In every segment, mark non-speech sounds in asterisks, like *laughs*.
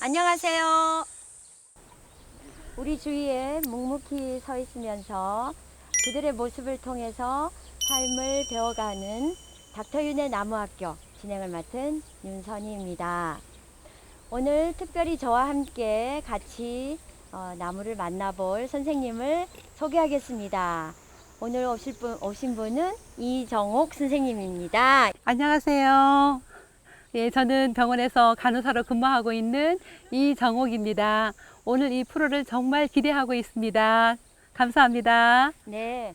안녕하세요. 우리 주위에 묵묵히 서 있으면서 그들의 모습을 통해서 삶을 배워가는 닥터윤의 나무학교 진행을 맡은 윤선희입니다. 오늘 특별히 저와 함께 같이 어, 나무를 만나볼 선생님을 소개하겠습니다. 오늘 오실 분, 오신 분은 이정옥 선생님입니다. 안녕하세요. 예, 저는 병원에서 간호사로 근무하고 있는 이정옥입니다. 오늘 이 프로를 정말 기대하고 있습니다. 감사합니다. 네.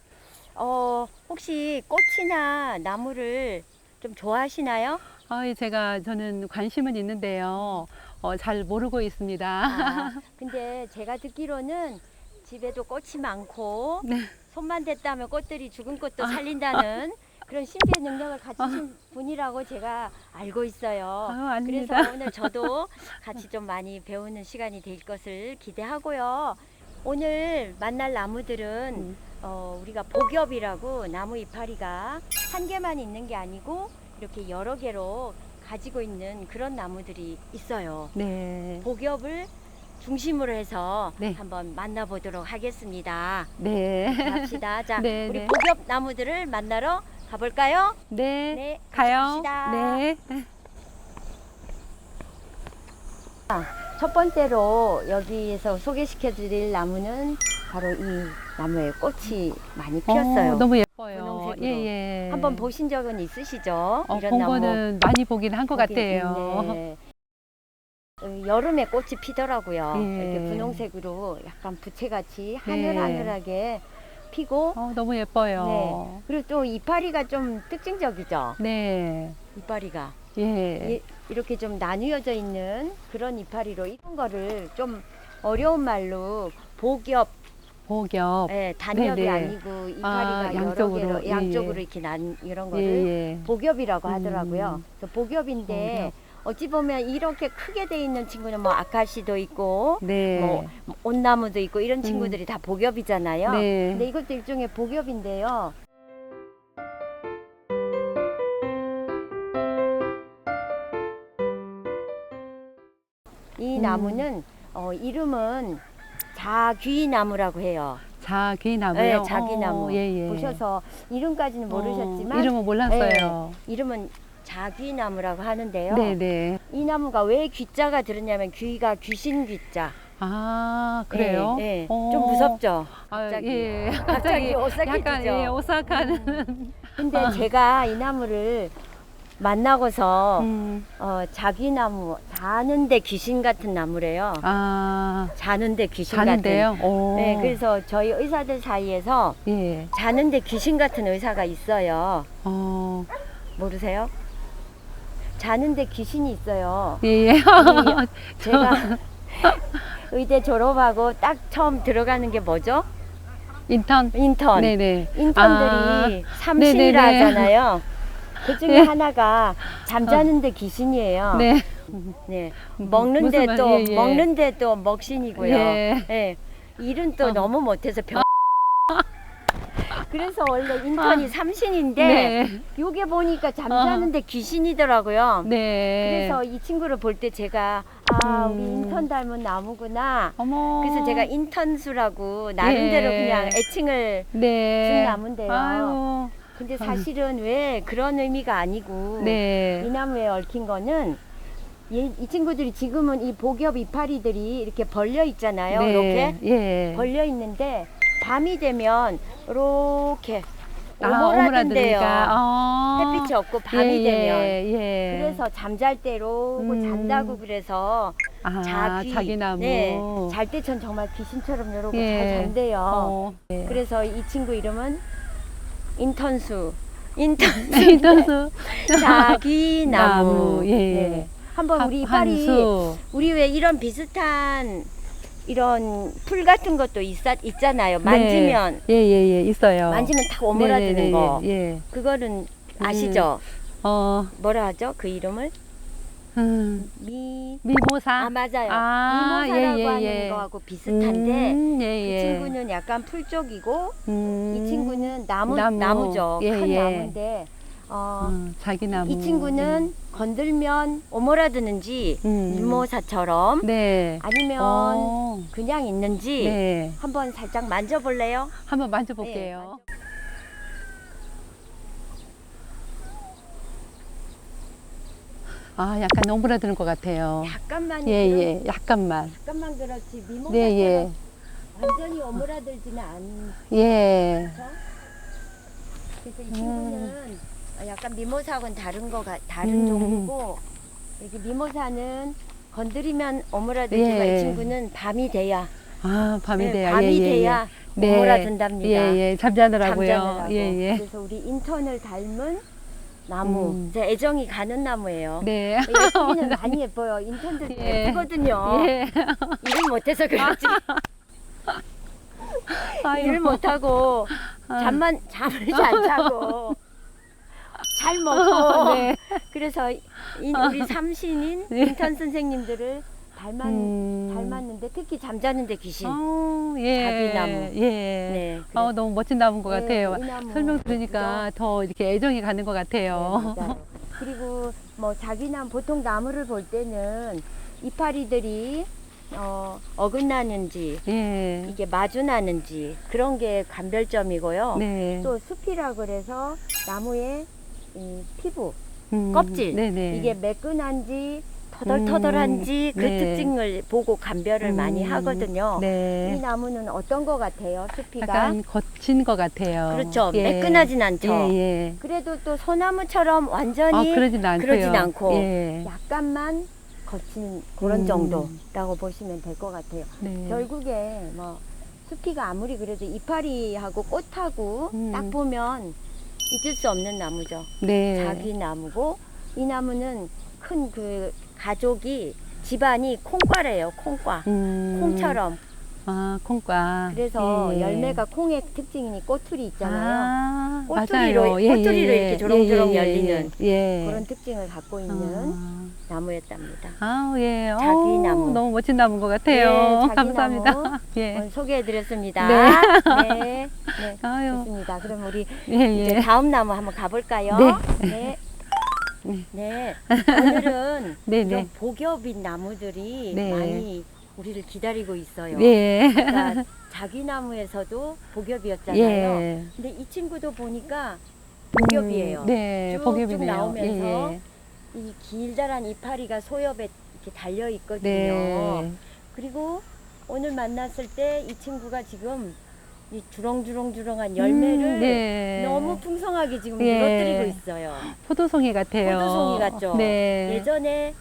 어, 혹시 꽃이나 나무를 좀 좋아하시나요? 아, 예, 제가 저는 관심은 있는데요. 어, 잘 모르고 있습니다. 아, *laughs* 근데 제가 듣기로는 집에도 꽃이 많고 네. 손만 댔다면 꽃들이 죽은 꽃도 살린다는 그런 신비의 능력을 가지신 분이라고 제가 알고 있어요. 아유. 그래서 오늘 저도 같이 좀 많이 배우는 시간이 될 것을 기대하고요. 오늘 만날 나무들은 음. 어, 우리가 복엽이라고 나무 이파리가 한 개만 있는 게 아니고 이렇게 여러 개로 가지고 있는 그런 나무들이 있어요. 네. 복엽을 중심으로 해서 네. 한번 만나보도록 하겠습니다. 네. 갑시다. 자, 네, 우리 네. 복엽 나무들을 만나러 가볼까요? 네. 네, 가요. 갑시다. 네. 첫 번째로 여기에서 소개시켜드릴 나무는 바로 이 나무에 꽃이 많이 피었어요. 어, 너무 예뻐요. 분홍색으로. 예, 예. 한번 보신 적은 있으시죠? 어, 이런 본 나무. 거는 많이 보긴 한 것 보기- 같아요. 네. 어, 여름에 꽃이 피더라고요. 예. 이렇게 분홍색으로 약간 부채같이 네. 하늘하늘하게 피고 어, 너무 예뻐요. 네. 그리고 또 이파리가 좀 특징적이죠. 네. 이파리가 예. 이- 이렇게 좀 나뉘어져 있는 그런 이파리로 이런 거를 좀 어려운 말로 복엽, 복엽. 예, 단엽이 네, 네. 아니고 이파리가 아, 여러 양쪽으로, 개로 예, 양쪽으로 예. 이렇게 난 이런 거를 예, 예. 복엽이라고 음. 하더라고요. 그래서 복엽인데 복엽. 어찌 보면 이렇게 크게 돼 있는 친구는 뭐 아카시도 있고 네. 뭐 온나무도 있고 이런 친구들이 다 복엽이잖아요. 네. 근데 이것도 일종의 복엽인데요. 이 음. 나무는 어, 이름은 자귀나무라고 해요. 자귀나무요. 네, 자귀나무. 어, 예, 예. 보셔서 이름까지는 모르셨지만 어, 이름은 몰랐어요. 이름은 자귀나무라고 하는데요. 네, 네. 이 나무가 왜 귀자가 들었냐면 귀가 귀신 귀자. 아, 그래요? 네, 네. 어. 좀 무섭죠. 아, 갑자기. 예. 갑자기 오싹해지죠. 약간 예, 오싹하는. 근데 제가 이 나무를 만나고서 음. 어, 자귀나무 자는데 귀신 같은 나무래요. 아, 자는데 귀신 자는데요? 같은. 오. 네, 그래서 저희 의사들 사이에서 예. 자는데 귀신 같은 의사가 있어요. 어. 모르세요? 자는데 귀신이 있어요. 예, 예. 우리 제가 *laughs* 의대 졸업하고 딱 처음 들어가는 게 뭐죠? 인턴. 인턴. 네, 네. 인턴들이 아, 삼신이라 네네네. 하잖아요. 그 중에 네. 하나가 잠자는데 귀신이에요. 네. 네. 먹는데 말- 또 예, 예. 먹는데 또 먹신이고요. 예. 예. 일은 또 어. 너무 못해서 병. 그래서 원래 인턴이 삼신인데 아. 네. 요게 보니까 잠자는데 귀신이더라고요. 네. 그래서 이 친구를 볼 때 제가 아 우리 음. 인턴 닮은 나무구나. 어머. 그래서 제가 인턴수라고 나름대로 예. 그냥 애칭을 네. 준 나무인데요. 아유. 근데 사실은 왜 그런 의미가 아니고 이 네. 나무에 얽힌 거는 이, 이 친구들이 지금은 이 복엽 이파리들이 이렇게 벌려 있잖아요. 네. 이렇게 예. 벌려 있는데 밤이 되면 이렇게 아, 오므라든대요. 오므라드니까. 어. 햇빛이 없고 밤이 예, 되면. 예, 예. 그래서 잠잘 때 이러고 음. 잔다고 그래서 아, 자귀 자기 나무. 네, 잘때 전 정말 귀신처럼 이러고 예. 잘 잔대요. 어. 예. 그래서 이 친구 이름은 인턴수. *laughs* 인턴수. 인턴수. 자귀나무. 나무, 예, 예. 네. 한번 우리 한- 이파리 한수. 우리 왜 이런 비슷한 이런 풀 같은 것도 있, 있잖아요. 만지면 네. 예, 예, 예. 있어요. 만지면 탁 오므라드는 네, 네, 네, 거. 예. 예. 그거는 아시죠? 어. 뭐라 하죠? 그 이름을 음. 미. 미모사. 아 맞아요. 아, 미모사라고 예, 예, 하는 예. 거하고 비슷한데 음, 예, 그 예. 친구는 약간 풀 쪽이고 음. 이 친구는 나무 나무. 나무. 죠 예, 큰 예. 나무인데 어, 음, 자기나무. 이 친구는 건들면 오므라드는지 음. 미모사처럼 네. 아니면 어, 그냥 있는지 네. 한번 살짝 만져볼래요? 한번 만져볼게요. 네, 아, 약간 오므라드는 것 같아요. 약간만 예, 예. 약간만. 약간만 그렇지 미모사처럼 네, 예. 완전히 오므라들지는 않죠. 예. 그래서 이 친구는 약간 미모사하고는 다른 거 같- 다른 음. 종이고 여기 미모사는 건드리면 오므라들지만 예. 이 친구는 밤이 돼야 아, 밤이 네, 돼야. 밤이 예, 예, 돼야 네. 오므라든답니다. 예, 예. 잠자느라고요. 잠자느라고. 예, 예. 그래서 우리 인턴을 닮은 나무, 음. 제 애정이 가는 나무예요. 네. 예쁘기는 *laughs* 많이 예뻐요. 인턴들 예. 예쁘거든요. 예. 일을 못해서 그렇지. *laughs* 일을 못하고 아. 잠만 잠을 잘 자고 잘 *laughs* 먹고 네. 그래서 이- 우리 삼신인 네. 인턴 선생님들을 닮았, 음. 닮았는데 특히 잠자는데 귀신. 어, 예. 자기나무. 예. 네. 어, 너무 멋진 나무인 것 네, 같아요. 이 나무. 설명 들으니까 더 이렇게 애정이 가는 것 네, 같아요. 맞아요. *laughs* 그리고 뭐 자기나무 보통 나무를 볼 때는 이파리들이 어, 어긋나는지 예. 이게 마주나는지 그런 게 감별점이고요. 네. 또 숲이라 그래서 나무의 이 피부 음, 껍질, 네네. 이게 매끈한지 터덜터덜한지 음, 그 네. 특징을 보고 감별을 음, 많이 하거든요. 이 네. 나무는 어떤 것 같아요? 숲이가 약간 거친 것 같아요. 그렇죠. 예. 매끈하진 않죠. 예, 예. 그래도 또 소나무처럼 아, 완전히 그러진 않고요. 그러진 않고 예. 약간만 거친 그런 음. 정도라고 보시면 될 것 같아요. 네. 결국에 뭐 숲이가 아무리 그래도 이파리하고 꽃하고 음. 딱 보면 잊을 수 없는 나무죠. 네. 자기 나무고 이 나무는 큰 그 가족이 집안이 콩과래요. 콩과. 음. 콩처럼. 아, 콩과. 그래서 예. 열매가 콩의 특징이니 꼬투리 있잖아요. 아, 꼬투리로, 맞아요. 예, 꼬투리로 예, 이렇게 예. 조롱조롱 예, 예, 열리는 예. 예. 그런 특징을 갖고 있는 아. 나무였답니다. 아, 예. 자기 어우, 나무. 너무 멋진 나무인 것 같아요. 네, 자기 감사합니다. 나무. *laughs* 예. 오늘 소개해드렸습니다. 네. 네. *laughs* 네. 아유. 좋습니다. 그럼 우리 예, 이제 예. 다음 나무 한번 가볼까요? 네. 네. 네. 네. 오늘은 *laughs* 네, 네. 복엽인 나무들이 네. 많이 우리를 기다리고 있어요. 네. 그러니까 *laughs* 자기 나무에서도 복엽이었잖아요. 예. 근데 이 친구도 보니까 복엽이에요. 음, 네, 복엽이네요. 나오면서 예, 예. 이 길다란 이파리가 소엽에 이렇게 달려 있거든요. 네. 그리고 오늘 만났을 때 이 친구가 지금 이 주렁주렁주렁한 열매를 음, 네. 너무 풍성하게 지금 예. 늘어뜨리고 있어요. 포도송이 같아요. 포도송이 같죠? 네. 예전에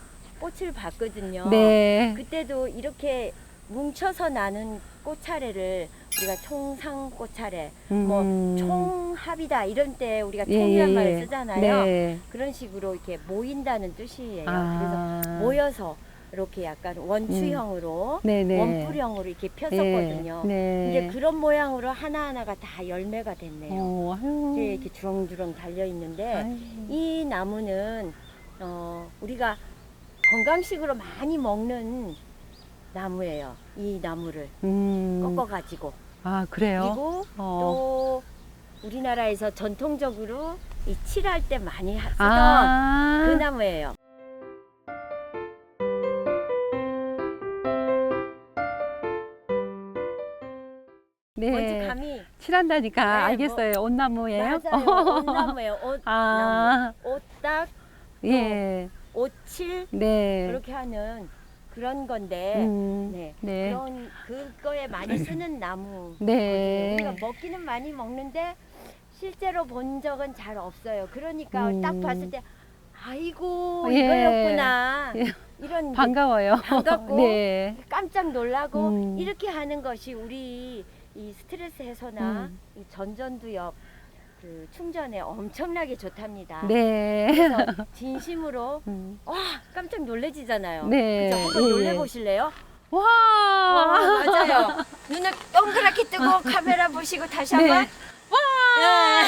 꽃을 봤거든요. 네. 그때도 이렇게 뭉쳐서 나는 꽃차례를 우리가 총상 꽃차례, 뭐 음. 총합이다 이런 때 우리가 예, 총이란 예. 말을 쓰잖아요. 네. 그런 식으로 이렇게 모인다는 뜻이에요. 아. 그래서 모여서 이렇게 약간 원추형으로 네네. 원뿔형으로 이렇게 폈었거든요. 예. 네. 이제 그런 모양으로 하나하나가 다 열매가 됐네요. 어, 아유. 이렇게, 주렁주렁 달려 있는데. 이 나무는 어, 우리가 건강식으로 많이 먹는 나무예요. 이 나무를 음. 꺾어 가지고 아, 그래요? 그리고 어. 또 우리나라에서 전통적으로 이 칠할 때 많이 하- 쓰던 아. 그 나무예요. 네. 뭔지 감이 칠한다니까 네, 알겠어요. 온나무예요? 맞아요. 옷나무예요. 옷 *laughs* 아. 나무. 옷딱 예. 옷칠 네. 그렇게 하는 그런 건데 음. 네. 네. 그런 그거에 많이 쓰는 나무. 네. 우리가 먹기는 많이 먹는데 실제로 본 적은 잘 없어요. 그러니까 음. 딱 봤을 때 아이고 예. 이거였구나. 예. 이런 반가워요. 반갑고 네. 깜짝 놀라고 음. 이렇게 하는 것이 우리 이 스트레스 해소나 음. 이 전전두엽 그 충전에 엄청나게 좋답니다. 네. 그래서 *laughs* 진심으로 음. 와 깜짝 놀래지잖아요. 네. 그죠? 한번 예, 예. 놀래 보실래요? 와. 와 맞아요. 눈을 동그랗게 뜨고 *laughs* 카메라 보시고 다시 네. 한번 네.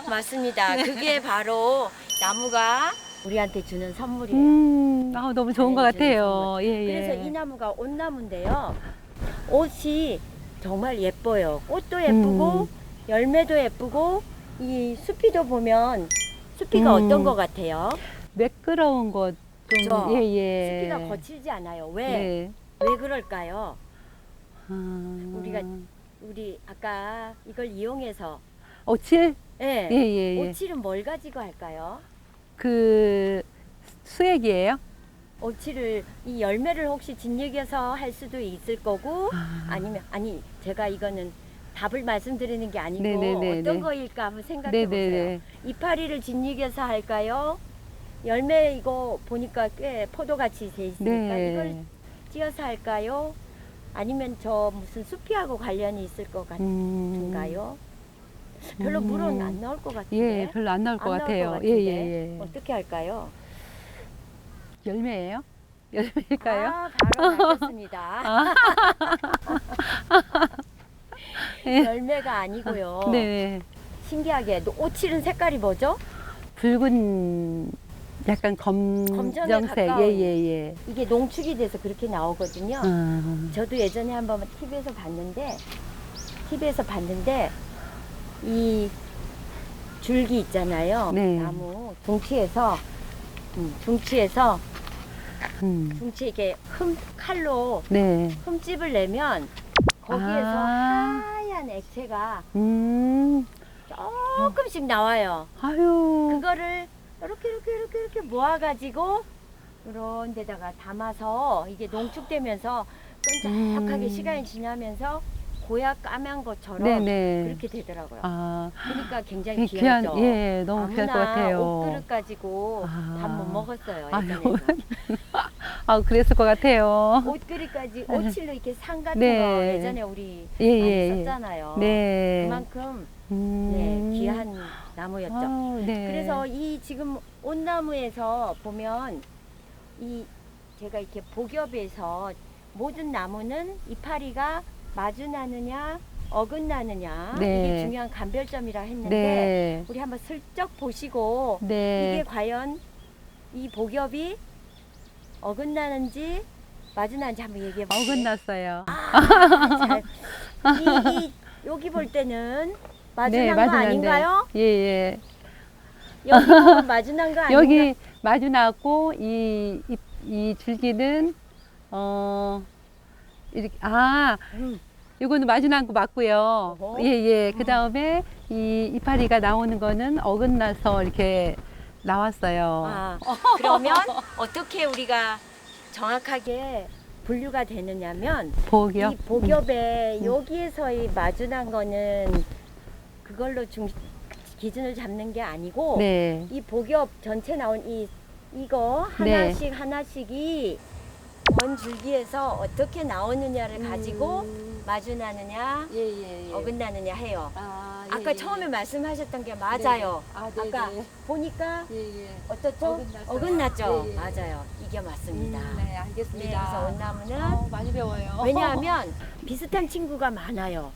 *laughs* 맞습니다. 그게 바로 나무가 우리한테 주는 선물이에요. 음. 아, 너무 좋은 것 같아요. 예, 예. 그래서 이 나무가 옷나무인데요. 옷이 정말 예뻐요. 꽃도 예쁘고 음. 열매도 예쁘고 이 수피도 보면 수피가 음. 어떤 것 같아요? 매끄러운 그죠? 것좀 예예. 수피가 거칠지 않아요. 왜? 네. 왜 그럴까요? 아, 우리가 우리 아까 이걸 이용해서 오칠 예. 예 예 예. 오칠은 뭘 가지고 할까요? 그 수액이에요? 오칠을 이 열매를 혹시 진흙에서 할 수도 있을 거고 아, 아니면 아니 제가 이거는 답을 말씀드리는 게 아니고 네네네, 어떤 네. 거일까 한번 생각해 보세요. 네네네. 이파리를 진흙에서 할까요? 열매 이거 보니까 꽤 포도같이 돼 있으니까 이걸 네. 찧어서 할까요? 아니면 저 무슨 수피하고 관련이 있을 것 음. 같은가요? 별로 음. 물은 안 나올 것 같은데. 예, 별로 안 나올 것 안 같아요. 것 같은데. 예예예. 어떻게 할까요? 열매예요? *laughs* 열매일까요? 아, 바로 맞췄습니다. 예. 열매가 아니고요. 네. 신기하게 오칠은 색깔이 뭐죠? 붉은 약간 검정색. 예예 예. 이게 농축이 돼서 그렇게 나오거든요. 아, 저도 예전에 한번 TV에서 봤는데 TV에서 봤는데 이 줄기 있잖아요. 네. 나무 둥치에서 음, 둥치에서 음. 둥치 이게 흠 칼로 네. 흠집을 내면 거기에서 아. 하얀 액체가 음. 조금씩 나와요. 아유. 그거를 이렇게 이렇게 이렇게 이렇게 모아가지고 이런 데다가 담아서 이게 농축되면서 끈적하게 음. 시간이 지나면서 고약 까만 것처럼 네네. 그렇게 되더라고요. 아, 그러니까 굉장히 이 귀한, 귀하죠. 예, 너무 귀할 것 같아요. 옷그릇 가지고 아. 밥못 먹었어요. 아유. 예전에는. *laughs* 아, 그랬을 것 같아요. 옷그릇까지 오칠로 이렇게 상 같은 네. 거 예전에 우리 예, 많이 예. 예. 썼잖아요. 네. 그만큼 음. 네, 귀한 나무였죠. 아우, 네. 그래서 이 지금 온나무에서 보면 이 제가 이렇게 복엽에서 모든 나무는 이파리가 마주나느냐 어긋나느냐 네. 이게 중요한 감별점이라 했는데 네. 우리 한번 슬쩍 보시고 네. 이게 과연 이 복엽이 어긋나는지 마주나는지 한번 얘기해 볼게요. 어긋났어요. 잘. 이, 이 여기 볼 때는 마주난 거 마주난데. 아닌가요? 예, 예. 여기 보면 마주난 거 아닌가요? 여기 마주 나왔고 이, 이, 이 줄기는 어 이렇게 아 음. 이거는 마주 나온 거 맞고요. 어허. 예, 예. 그 다음에 이 이파리가 나오는 거는 어긋나서 이렇게 나왔어요. 아, *laughs* 그러면 어떻게 우리가 정확하게 분류가 되느냐면 복이요? 이 복엽에 음. 여기에서의 마주난 거는 그걸로 중 기준을 잡는 게 아니고 네. 이 복엽 전체 나온 이 이거 네. 하나씩 하나씩이 원 줄기에서 어떻게 나오느냐를 가지고 음. 마주나느냐 예, 예, 예. 어긋나느냐 해요. 아, 예, 아까 예, 처음에 예. 말씀하셨던 게 맞아요. 아, 네, 아까 네. 보니까 예, 예. 어떻죠? 어긋나서. 어긋났죠. 예, 예. 맞아요. 이게 맞습니다. 음, 네, 네, 알겠습니다. 그래서 온나무는 어, 많이 배워요. 왜냐하면 *laughs* 비슷한 친구가 많아요.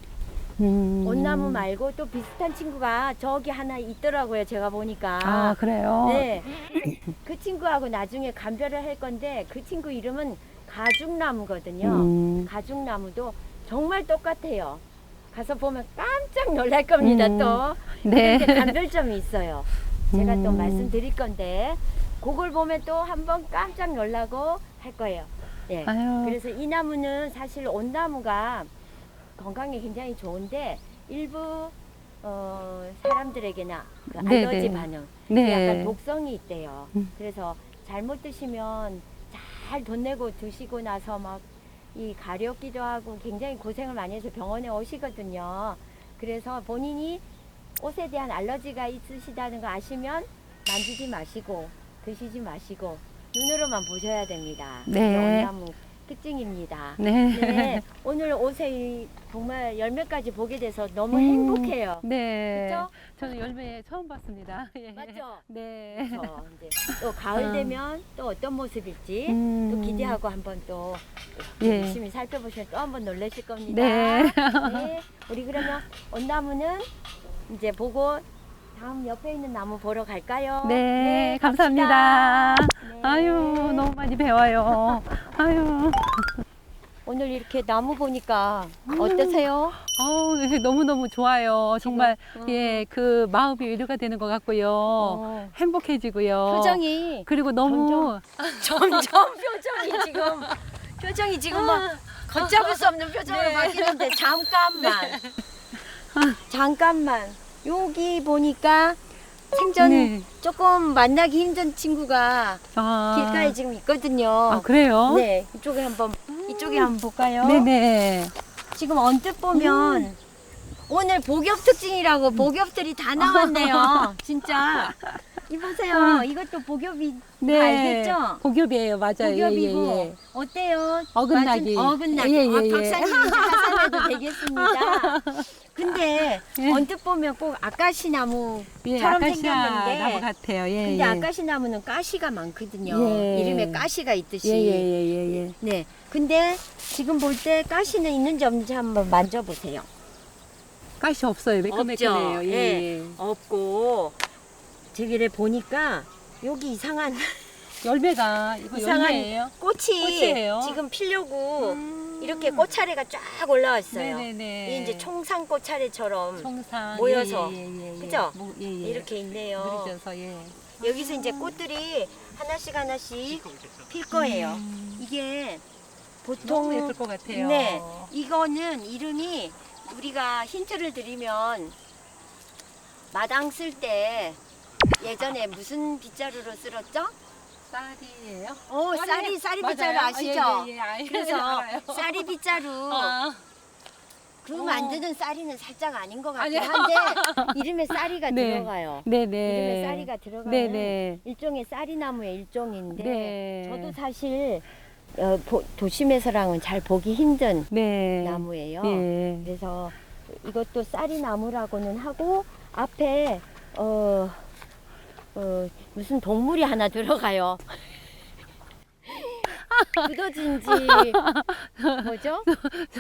음. 온나무 말고 또 비슷한 친구가 저기 하나 있더라고요. 제가 보니까. 아, 그래요? 네. *clears throat* 그 친구하고 나중에 감별을 할 건데 그 친구 이름은 가죽나무거든요. 음. 가죽나무도 정말 똑같아요. 가서 보면 깜짝 놀랄 겁니다. 음. 또. 네. 감별점이 있어요. *laughs* 제가 또 음. 말씀드릴 건데 그걸 보면 또 한번 깜짝 놀라고 할 거예요. 예. 아유. 그래서 이 나무는 사실 온나무가 건강에 굉장히 좋은데 일부 어, 사람들에게나 그 네, 알러지 네. 반응, 네. 약간 독성이 있대요. 음. 그래서 잘못 드시면 잘 돈 내고 드시고 나서 막 이 가렵기도 하고 굉장히 고생을 많이 해서 병원에 오시거든요. 그래서 본인이 옷에 대한 알러지가 있으시다는 거 아시면 만지지 마시고 드시지 마시고 눈으로만 보셔야 됩니다. 네. 특징입니다. 네. 네, 오늘 옷에 이 정말 열매까지 보게 돼서 너무 음. 행복해요. 네. 그렇죠? 저는 열매 처음 봤습니다. *laughs* 예. 맞죠? 네. 그래서 *laughs* 이제 또 가을 아. 되면 또 어떤 모습일지 음. 또 기대하고 한번 또 예. 열심히 살펴보시면 또 한번 놀라실 겁니다. 네. 네, 우리 그러면 온나무는 이제 보고 다음 옆에 있는 나무 보러 갈까요? 네, 갑시다. 감사합니다. 네. 아유, 너무 많이 배워요. 아유. 오늘 이렇게 나무 보니까 어떠세요? 아우, 네, 너무너무 좋아요. 정말, 음. 예, 그 마음이 위로가 되는 것 같고요. 어, 행복해지고요. 표정이 그리고 너무, 점점 *laughs* 표정이 지금 표정이 지금 막 걷잡을 수 없는 표정으로 네. 바뀌는데 잠깐만 잠깐만 여기 보니까 생전 네. 조금 만나기 힘든 친구가 아, 길가에 지금 있거든요. 아, 그래요? 네 이쪽에 한번 이쪽에 한번 볼까요? 네네. 지금 언뜻 보면 음. 오늘 복엽 특징이라고 복엽들이 다 나왔네요. *laughs* 진짜 이보세요. 이것도 복엽이 네. 알겠죠? 복엽이에요. 맞아요. 복엽이고 예, 예. 어때요? 어긋나기. 맞은- 어긋나기. 예, 예, 아, 예. 박사님 이제 하산해도 *laughs* 되겠습니다. 근데 예. 언뜻 보면 꼭 아까시 나무처럼 예, 아카시아 생겼는데 나무 같아요. 예, 근데 예. 아까시 나무는 가시가 많거든요. 예. 이름에 가시가 있듯이. 예, 예, 예, 예, 예. 네. 근데 지금 볼 때 가시는 있는지 없는지 한번 만져보세요. 가시 없어요. 매끈매끈해요. 없죠? 예, 예. 예. 없고 저기를 보니까 여기 이상한 *laughs* 열매가 이거 이상한 열매예요? 꽃이 꽃이에요? 지금 피려고 음. 이렇게 꽃차례가 쫙 올라왔어요. 네네네. 이 이제 총상 꽃차례처럼 청상 모여서. 예, 예. 그죠? 뭐, 예, 예. 이렇게 있네요. 느려져서 예. 여기서 이제 꽃들이 하나씩 하나씩 필 거예요. 음. 이게 너무 보통 예쁠 것 같아요. 네, 이거는 이름이 우리가 힌트를 드리면 마당 쓸 때 예전에 무슨 빗자루로 쓸었죠? 쌀이에요? 어, 쌀이 쌀이 빗자루 맞아요? 아시죠? 아, 예, 예, 예. 아, 예, 그래서 알아요. 쌀이 빗자루 아, 그 어. 만드는 쌀이는 살짝 아닌 것 같긴 아니요. 한데 *laughs* 이름에 쌀이가 네. 들어가요. 네네. 이름에 쌀이가 들어가는 네네. 일종의 쌀이나무의 일종인데 네. 저도 사실 어, 보- 도심에서랑은 잘 보기 힘든 네. 나무예요. 예. 그래서 이것도 쌀이 나무라고는 하고 앞에 어, 어, 무슨 동물이 하나 들어가요. *laughs* 두더지인지 뭐죠?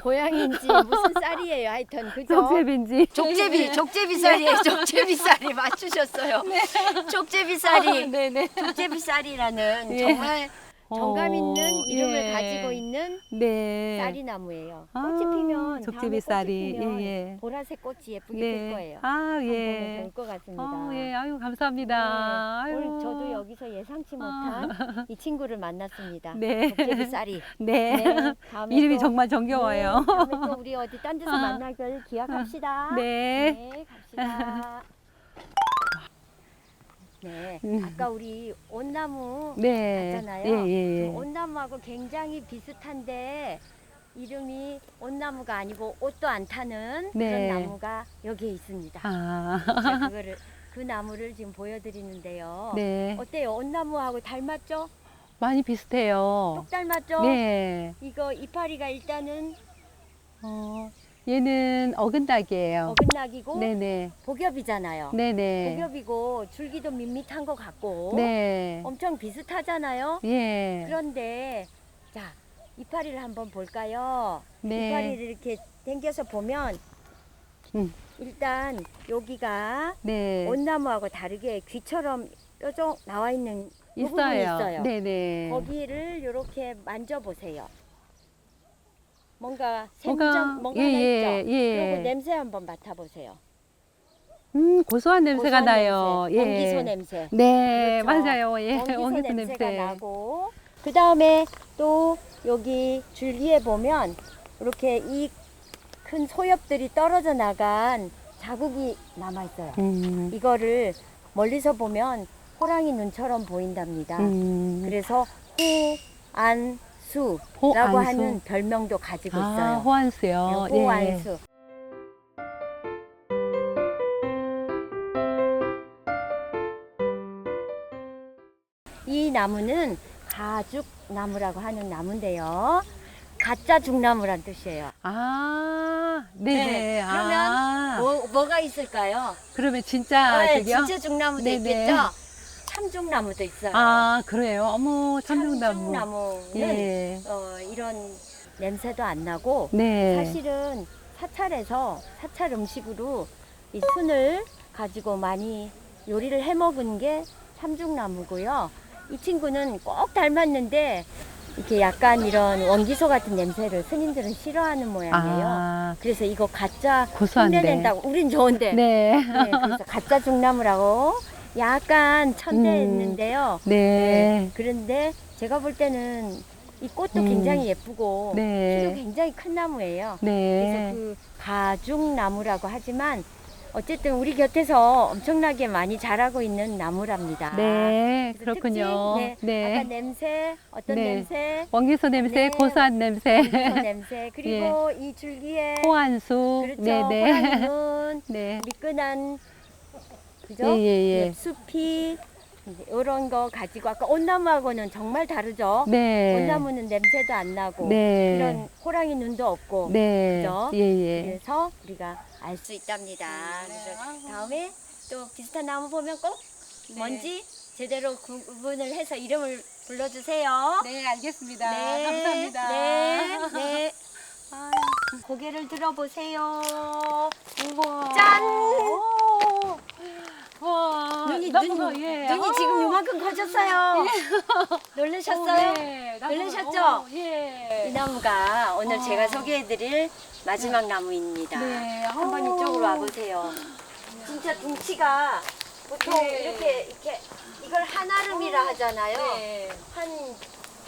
고양인지 무슨 쌀이에요. 하여튼 그죠? 족제비인지. 족제비, 족제비 쌀이에요. 족제비 쌀이 맞추셨어요. 족제비 쌀이, 네네. 족제비 쌀이라는 예. 정말 정감 있는 어, 이름을 예. 가지고 있는 네. 쌀이 나무예요. 아, 꽃이 피면 족제비 다음에 꽃이 쌀이. 피면 예, 예. 보라색 꽃이 예쁘게 네. 필 거예요. 아, 예. 좋을 것 같습니다. 아, 예. 아유, 감사합니다. 네, 아유. 오늘 저도 여기서 예상치 못한 *laughs* 이 친구를 만났습니다. 네. 족제비 쌀이. 네. 네, 다음에 이름이 또- 정말 정겨워요. 네, 다음에 또 우리 어디 딴 데서 만나길 기약합시다. 네. 네, 갑시다. 네, 음. 아까 우리 온나무 네. 봤잖아요. 예, 예, 그 예. 온나무하고 굉장히 비슷한데 이름이 온나무가 아니고 옷도 안 타는 네. 그런 나무가 여기에 있습니다. 아. 제가 그거를 그 나무를 지금 보여드리는데요. 네. 어때요? 온나무하고 닮았죠? 많이 비슷해요. 똑 닮았죠? 네. 이거 이파리가 일단은 어, 얘는 어근닭이에요. 어긋나기고 네네. 복엽이잖아요. 네네. 복엽이고 줄기도 밋밋한 것 같고 네. 엄청 비슷하잖아요. 예. 그런데 자 이파리를 한번 볼까요? 네. 이파리를 이렇게 당겨서 보면 음. 일단 여기가 네. 온나무하고 다르게 귀처럼 뾰족 나와 있는 이 부분이 있어요. 있어요. 네네. 거기를 이렇게 만져보세요. 뭔가 생정 뭔가 예, 하나 예, 있죠. 예. 그리고 냄새 한번 맡아보세요. 음, 고소한 냄새가 고소한 나요. 냄새, 예. ong기소 냄새. 네, 그렇죠. 맞아요. 예. ong기소 옹기소 *laughs* 냄새가 냄새. 나고 그 다음에 또 여기 줄기에 보면 이렇게 이 큰 소엽들이 떨어져 나간 자국이 남아 있어요. 음. 이거를 멀리서 보면 호랑이 눈처럼 보인답니다. 음. 그래서 호 안 수라고 호안수. 하는 별명도 가지고 아, 있어요. 호안수요. 네, 호안수. 이 나무는 가죽나무라고 하는 나무인데요. 가짜 죽나무란 뜻이에요. 아, 네네. 네, 그러면 아, 뭐, 뭐가 있을까요? 그러면 진짜 네, 저기요? 진짜 죽나무도 네네. 있겠죠? 참죽나무도 있어요. 아, 그래요. 어머, 참중나무. 참죽나무는 예. 어, 이런 냄새도 안 나고 네. 사실은 사찰에서 사찰 음식으로 이 순을 가지고 많이 요리를 해 먹은 게 참죽나무고요. 이 친구는 꼭 닮았는데 이렇게 약간 이런 원기소 같은 냄새를 스님들은 싫어하는 모양이에요. 아, 그래서 이거 가짜 고소한데. 흉내낸다고 우린 좋은데 네. 네, 그래서 가짜 중나무라고 약간 천대했는데요. 네. 그런데 제가 볼 때는 이 꽃도 음. 굉장히 예쁘고 키도 네. 굉장히 큰 나무예요. 그래서 네. 그 가중나무라고 하지만 어쨌든 우리 곁에서 엄청나게 많이 자라고 있는 나무랍니다. 네. 그래서 그렇군요. 특징, 네. 네. 아까 냄새, 어떤 네. 냄새, 원기소 냄새, 네. 고소한 냄새, 그 냄새, *laughs* 그리고 이 줄기에 호환수. 그렇죠. 네, 네. 호랑이 눈, *laughs* 네. 미끈한 그죠? 예, 예, 예. 숲이 이런 거 가지고 아까 온나무하고는 정말 다르죠. 네. 온나무는 냄새도 안 나고 네. 이런 호랑이 눈도 없고 네. 그죠? 예, 예. 그래서 우리가 알 수 있답니다. 그래서 다음에 또 비슷한 나무 보면 꼭 네. 뭔지 제대로 구분을 해서 이름을 불러주세요. 네, 알겠습니다. 네, 감사합니다. 네, 네. 아, 고개를 들어보세요. 우와. 짠! 오. 와. 눈이 너무 눈, 커, 예. 눈이 어. 지금 요만큼 커졌어요. 놀라셨어요? 어, 네. 나무, 놀라셨죠? 어, 예. 이 나무가 오늘 어. 제가 소개해드릴 마지막 나무입니다. 네. 한번 어. 이쪽으로 와보세요. 진짜 둥치가 보통 네. 이렇게 이렇게 이걸 한 아름이라 하잖아요. 네. 한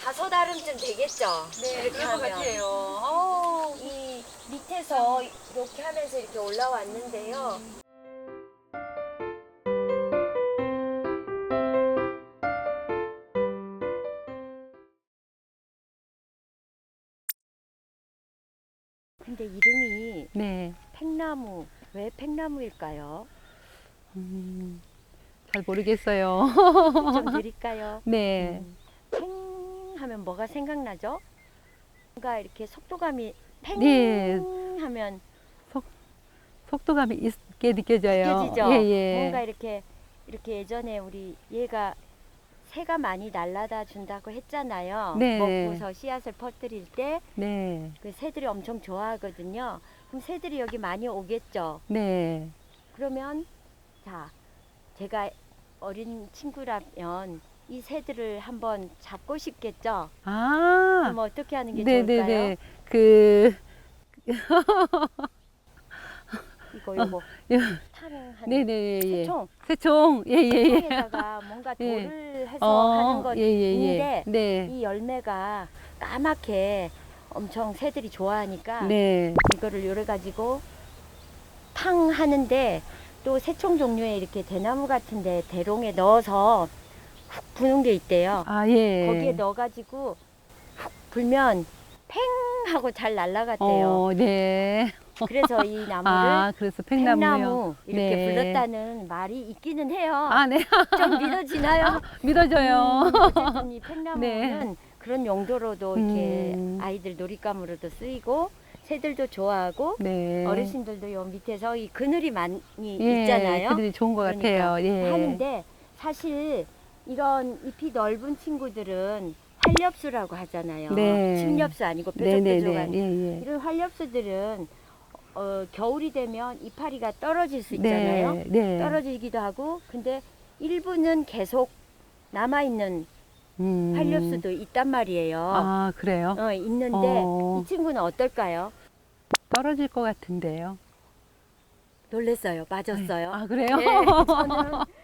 다섯 아름쯤 되겠죠. 네, 이렇게 하면. 같아요. 어. 이 밑에서 이렇게 하면서 이렇게 올라왔는데요. 근데 이름이 네. 팽나무 왜 팽나무일까요? 음, 잘 모르겠어요. 좀 드릴까요? *laughs* 네. 음, 팽 하면 뭐가 생각나죠? 뭔가 이렇게 속도감이 팽 네. 하면 속도감이 있게 느껴져요. 느껴지죠? 예, 예. 뭔가 이렇게 이렇게 예전에 우리 얘가 새가 많이 날라다 준다고 했잖아요. 네. 먹고서 씨앗을 퍼뜨릴 때그 네. 새들이 엄청 좋아하거든요. 그럼 새들이 여기 많이 오겠죠. 네. 그러면 자 제가 어린 친구라면 이 새들을 한번 잡고 싶겠죠. 아. 그럼 어떻게 하는 게 네, 좋을까요? 네, 네. 그 이거 요거 *laughs* 예. 탕한 네, 네, 예. 새총 새총. 예, 예, 예. 새총에다가 예. 돌을 해서 어, 하는 예, 예, 예. 건데 네. 이 열매가 까맣게 엄청 새들이 좋아하니까 네. 이거를 요래 가지고 탕 하는데 또 새총 종류의 이렇게 대나무 같은데 대롱에 넣어서 훅 부는 게 있대요. 아, 예. 거기에 넣어가지고 훅 불면 팽 하고 잘 날아갔대요. 어, 네. *laughs* 그래서 이 나무를 아, 그래서 팽나무요. 팽나무 이렇게 네. 불렀다는 말이 있기는 해요. 아, 네. *laughs* 좀 믿어지나요? *laughs* 믿어져요. 음, 어쨌든 이 팽나무는 네. 그런 용도로도 이렇게 음. 아이들 놀잇감으로도 쓰이고 새들도 좋아하고 네. 어르신들도 요 밑에서 이 그늘이 많이 예, 있잖아요. 그들이 좋은 것 그러니까 같아요. 예. 하는데 사실 이런 잎이 넓은 친구들은 활엽수라고 하잖아요. 네. 침엽수 아니고 네, 네, 뾰족뾰족한 네. 예, 예. 이런 활엽수들은 어, 겨울이 되면 이파리가 떨어질 수 있잖아요. 네. 네. 떨어지기도 하고 근데 일부는 계속 남아 있는 음. 활엽수도 있단 말이에요. 아, 그래요? 어, 있는데 어. 이 친구는 어떨까요? 떨어질 것 같은데요. 놀랬어요. 맞았어요. 아, 그래요? 네, 저는 *laughs*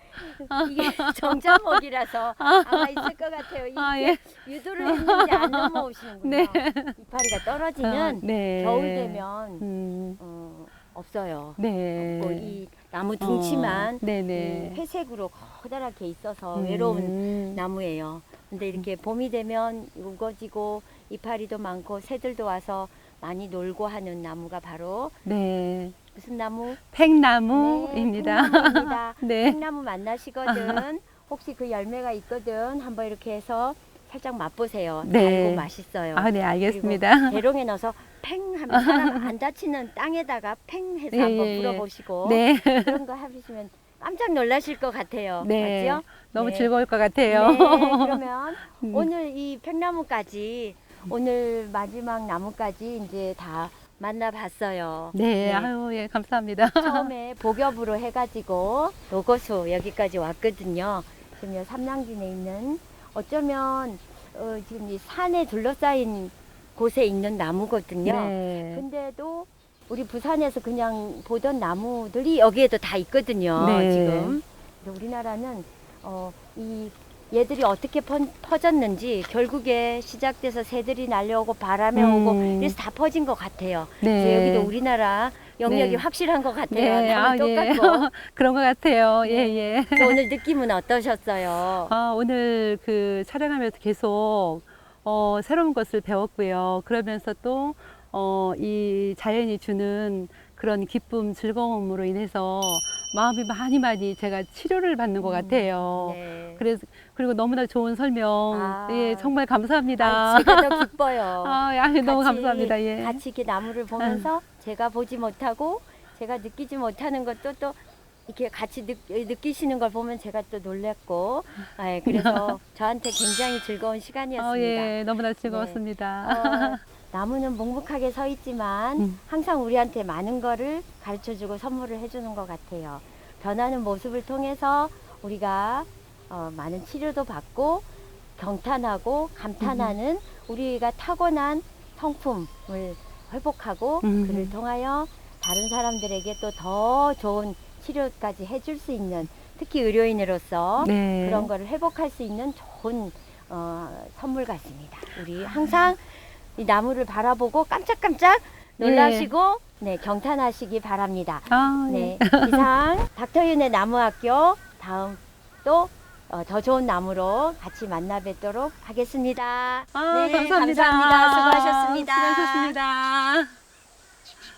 이게 *laughs* 정자목이라서 아마 있을 것 같아요. 이게 아, 예. 유도를 했는데 안 넘어오시는군요. 네. 이파리가 떨어지는 아, 네. 겨울 되면 음. 어, 없어요. 네. 없고 이 나무 둥치만 어, 네네. 음, 회색으로 커다랗게 있어서 음. 외로운 나무예요. 근데 이렇게 봄이 되면 우거지고 이파리도 많고 새들도 와서 많이 놀고 하는 나무가 바로 네. 무슨 나무? 팽나무입니다. 네. *laughs* 네. 팽나무 만나시거든. 혹시 그 열매가 있거든. 한번 이렇게 해서 살짝 맛보세요. 네. 달고 맛있어요. 아, 네, 알겠습니다. 대롱에 넣어서 팽 하면 *laughs* 사람 안 다치는 땅에다가 팽 해서 예, 한번 예, 예. 불어보시고 네. 그런 거 하시면 깜짝 놀라실 것 같아요. 네. 맞죠? 너무 네. 즐거울 것 같아요. 네, *laughs* 그러면 음. 오늘 이 팽나무까지 오늘 마지막 나무까지 이제 다 만나봤어요. 네, 아유, 예, 감사합니다. *laughs* 처음에 복엽으로 해가지고 노거수 여기까지 왔거든요. 지금 요 삼양진에 있는 어쩌면 어, 지금 이 산에 둘러싸인 곳에 있는 나무거든요. 네. 근데도 우리 부산에서 그냥 보던 나무들이 여기에도 다 있거든요. 네. 지금 우리나라는 어, 이 얘들이 어떻게 펀- 퍼졌는지 결국에 시작돼서 새들이 날려오고 바람에 음. 오고 그래서 다 퍼진 것 같아요. 네. 여기도 우리나라 영역이 네. 확실한 것 같아요. 네, 아, 예. 똑같고. *laughs* 그런 것 같아요. 네. 예, 예. 오늘 느낌은 어떠셨어요? 아, 오늘 그 촬영하면서 계속 어, 새로운 것을 배웠고요. 그러면서 또, 어, 이 자연이 주는 그런 기쁨, 즐거움으로 인해서 마음이 많이 많이 제가 치료를 받는 것 음, 같아요. 네. 그래서, 그리고 너무나 좋은 설명. 아. 예, 정말 감사합니다. 아, 제가 더 기뻐요. *laughs* 아, 야, 너무 같이- 감사합니다. 예. 같이 이렇게 나무를 보면서 제가 보지 못하고 제가 느끼지 못하는 것도 또 이렇게 같이 느, 느끼시는 걸 보면 제가 또 놀랬고, 예, 그래서 *laughs* 저한테 굉장히 즐거운 시간이었습니다. 어, 예, 너무나 즐거웠습니다. 어, 나무는 묵묵하게 서 있지만 음. 항상 우리한테 많은 거를 가르쳐주고 선물을 해주는 것 같아요. 변하는 모습을 통해서 우리가 어, 많은 치료도 받고 경탄하고 감탄하는 음. 우리가 타고난 성품을 회복하고 음. 그를 통하여 다른 사람들에게 또 더 좋은 치료까지 해줄 수 있는 특히 의료인으로서 네. 그런 거를 회복할 수 있는 좋은 어, 선물 같습니다. 우리 항상 이 나무를 바라보고 깜짝깜짝 놀라시고 네, 경탄하시기 바랍니다. 아, 예. 네, 이상 *laughs* 닥터윤의 나무학교 다음 또 어, 더 좋은 나무로 같이 만나 뵙도록 하겠습니다. 아, 네, 감사합니다. 감사합니다. 수고하셨습니다. 수고하셨습니다.